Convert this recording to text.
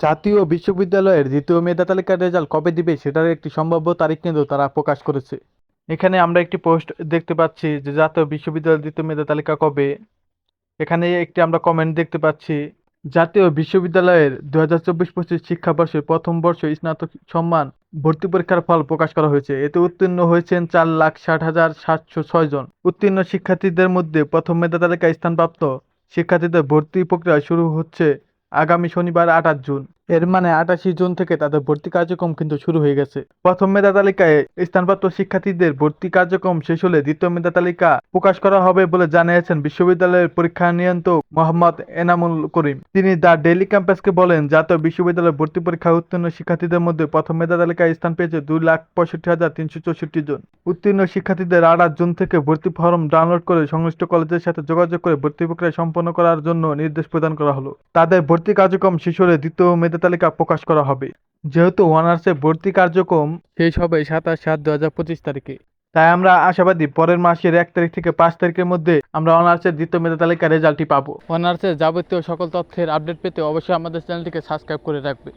জাতীয় বিশ্ববিদ্যালয়ের দ্বিতীয় মেধা তালিকার রেজাল্ট কবে দিবে সেটার একটি সম্ভাব্য তারিখ কিন্তু তারা প্রকাশ করেছে। এখানে আমরা একটি পোস্ট দেখতে পাচ্ছি যে জাতীয় বিশ্ববিদ্যালয়ের দ্বিতীয় মেধা তালিকা কবে। এখানে একটি আমরা কমেন্ট দেখতে পাচ্ছি, জাতীয় বিশ্ববিদ্যালয়ের দু হাজার চব্বিশ পঁচিশ শিক্ষাবর্ষের প্রথম বর্ষ স্নাতক সম্মান ভর্তি পরীক্ষার ফল প্রকাশ করা হয়েছে। এতে উত্তীর্ণ হয়েছেন চার লাখ ষাট হাজার সাতশো ছয় জন। উত্তীর্ণ শিক্ষার্থীদের মধ্যে প্রথম মেধা তালিকায় স্থানপ্রাপ্ত শিক্ষার্থীদের ভর্তি প্রক্রিয়া শুরু হচ্ছে আগামী শনিবার আঠাশ জুন। এর মানে আটাশি জুন থেকে তাদের ভর্তি কার্যক্রম কিন্তু শুরু হয়ে গেছে। প্রথম মেধা তালিকায় স্থানপ্রাপ্ত শিক্ষার্থীদের ভর্তি কার্যক্রম শেষ হলে দ্বিতীয় মেধা তালিকা প্রকাশ করা হবে বলে জানিয়েছেন বিশ্ববিদ্যালয়ের পরীক্ষা নিয়ন্ত্রক মোহাম্মদ এনামুল করিম। তিনি দ্য ডেইলি ক্যাম্পাসকে বলেন, জাতীয় বিশ্ববিদ্যালয়ের ভর্তি পরীক্ষায় উত্তীর্ণ শিক্ষার্থীদের মধ্যে প্রথম মেধা তালিকায় স্থান পেয়েছে দুই লাখ পঁয়ষট্টি হাজার তিনশো চৌষট্টি জন। উত্তীর্ণ শিক্ষার্থীদের আঠাশ জুন থেকে ভর্তি ফর্ম ডাউনলোড করে সংশ্লিষ্ট কলেজের সাথে যোগাযোগ করে ভর্তি প্রক্রিয়া সম্পন্ন করার জন্য নির্দেশ প্রদান করা হলো। তাদের ভর্তি কার্যক্রম শেষ হলে দ্বিতীয় মেধা তালিকা প্রকাশ করা হবে। যেহেতু অনার্সে ভর্তি কার্যক্রম শেষ হবে সাতাশ সাত দু হাজার পঁচিশ তারিখে, তাই আমরা আশাবাদী পরের মাসের এক তারিখ থেকে পাঁচ তারিখের মধ্যে আমরা অনার্সের দ্বিতীয় মেধা তালিকার রেজাল্টটি পাবো। অনার্সের যাবতীয় সকল তথ্যের আপডেট পেতে অবশ্যই আমাদের চ্যানেলটিকে সাবস্ক্রাইব করে রাখবে।